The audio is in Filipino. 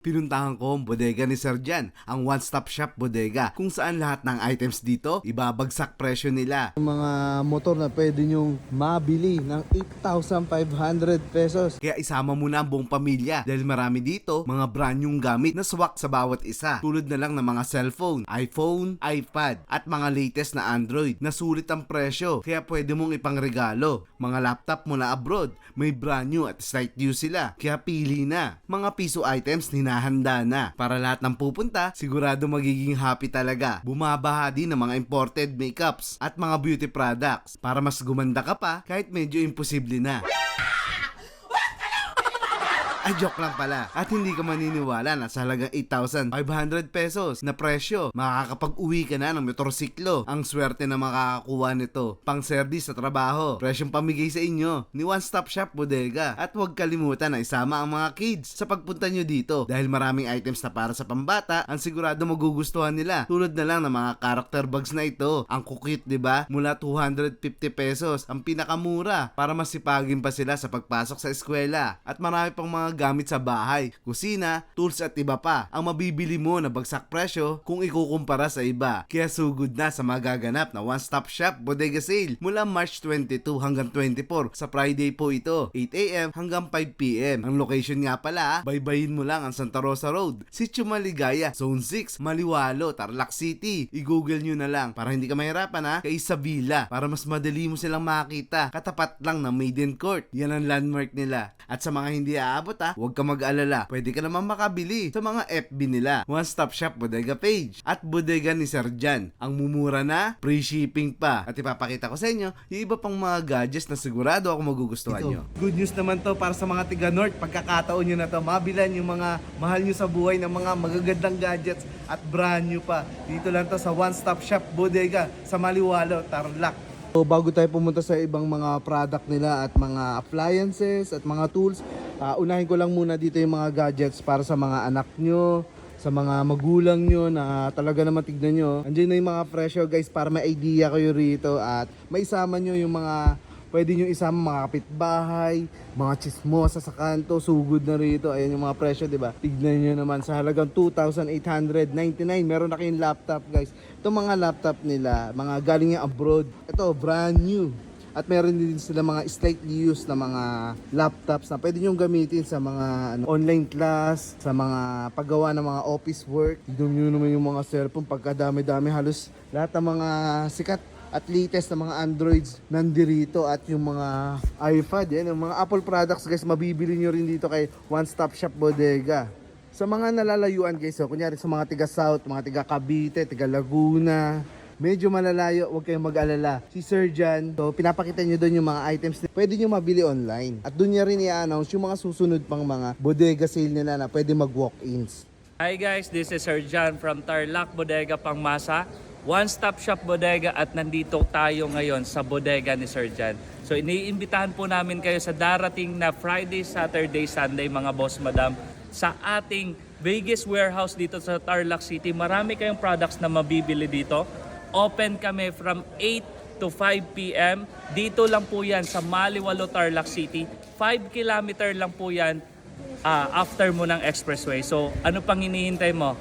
Pinuntahan ko ang bodega ni Sir Jan, ang one-stop shop bodega, kung saan lahat ng items dito, ibabagsak presyo nila. Yung mga motor na pwede nyong mabili ng 8,500 pesos. Kaya isama mo na ang buong pamilya dahil marami dito mga brand yung gamit na swak sa bawat isa. Tulad na lang ng mga cellphone, iPhone, iPad at mga latest na Android na sulit ang presyo kaya pwede mong ipangregalo. Mga laptop mula abroad, may brand new at slight new sila kaya pili na. Mga piso items hinahanda na para lahat ng pupunta sigurado magiging happy talaga. Bumabaha din ng mga imported makeups at mga beauty products para mas gumanda ka pa kahit medyo imposible na. Ay, joke lang pala. At hindi ka maniniwala na sa halagang 8,500 pesos na presyo, makakapag-uwi ka na ng motorsiklo. Ang swerte na makakakuha nito. Pang service sa trabaho. Presyong pamigay sa inyo ni One Stop Shop Bodega. At huwag kalimutan na isama ang mga kids sa pagpunta nyo dito. Dahil maraming items na para sa pambata, ang sigurado magugustuhan nila. Tulad na lang ng mga character bags na ito. Ang kukit, di ba? Mula 250 pesos, ang pinakamura para masipagin pa sila sa pagpasok sa eskwela. At marami pang mga gamit sa bahay, kusina, tools at iba pa. Ang mabibili mo na bagsak presyo kung ikukumpara sa iba. Kaya sugod na sa magaganap na one-stop shop bodega sale mula March 22 hanggang 24 sa Friday po ito, 8am hanggang 5pm. Ang location nga pala, baybayin mo lang ang Santa Rosa Road, Sitio Maligaya, Zone 6, Maliwalo, Tarlac City. I-google nyo na lang para hindi ka mahirapan ha, kay Isabela para mas madali mo silang makita. Katapat lang ng Maiden Court. Yan ang landmark nila. At sa mga hindi aabot ha, huwag ka mag-alala. Pwede ka naman makabili sa mga FB nila. One Stop Shop Bodega page at Bodega ni Sir Jan. Ang mumura na, free shipping pa. At ipapakita ko sa inyo yung iba pang mga gadgets na sigurado ako magugustuhan nyo. Good news naman to para sa mga tiga North. Pagkakataon nyo na to, mabilan yung mga mahal nyo sa buhay ng mga magagandang gadgets at brand new pa. Dito lang to sa One Stop Shop Bodega sa Maliwalo, Tarlac. So bago tayo pumunta sa ibang mga product nila at mga appliances at mga tools, ah, unahin ko lang muna dito yung mga gadgets para sa mga anak nyo, sa mga magulang nyo na talaga naman tignan nyo. Andiyan na yung mga presyo guys para may idea kayo rito at maisama nyo yung mga pwede nyo isama mga kapitbahay, mga chismosa sa kanto, sugod na rito. Ayan yung mga presyo, di ba? Tignan nyo naman sa halagang 2,899. Meron na kayong laptop, guys. Itong mga laptop nila, mga galing abroad. Ito, brand new. At meron din sila mga slightly used na mga laptops na pwede nyo gamitin sa mga ano, online class, sa mga paggawa ng mga office work. Tignan nyo naman yung mga cellphone, pagkadami-dami halos lahat ng mga sikat at latest na mga Androids nandirito at yung mga iPad, yan, yung mga Apple products guys, mabibili nyo rin dito kay One Stop Shop Bodega. Sa mga nalalayuan guys, so, kunyari sa mga tiga South, mga tiga Cavite, tiga Laguna, medyo malalayo, huwag kayong mag-alala. Si Sir Jan, so pinapakita nyo doon yung mga items na pwede nyo mabili online. At doon niya rin i-announce yung mga susunod pang mga bodega sale nila na pwede mag-walk-ins. Hi guys, this is Sir John from Tarlac Bodega Pangmasa. One-stop shop bodega at nandito tayo ngayon sa bodega ni Sir John. So iniimbitahan po namin kayo sa darating na Friday, Saturday, Sunday mga boss madam sa ating biggest warehouse dito sa Tarlac City. Marami kayong products na mabibili dito. Open kami from 8 to 5 p.m. Dito lang po yan sa Maliwalo, Tarlac City. 5 kilometer lang po yan ah, after mo ng expressway. So ano pang hinihintay mo?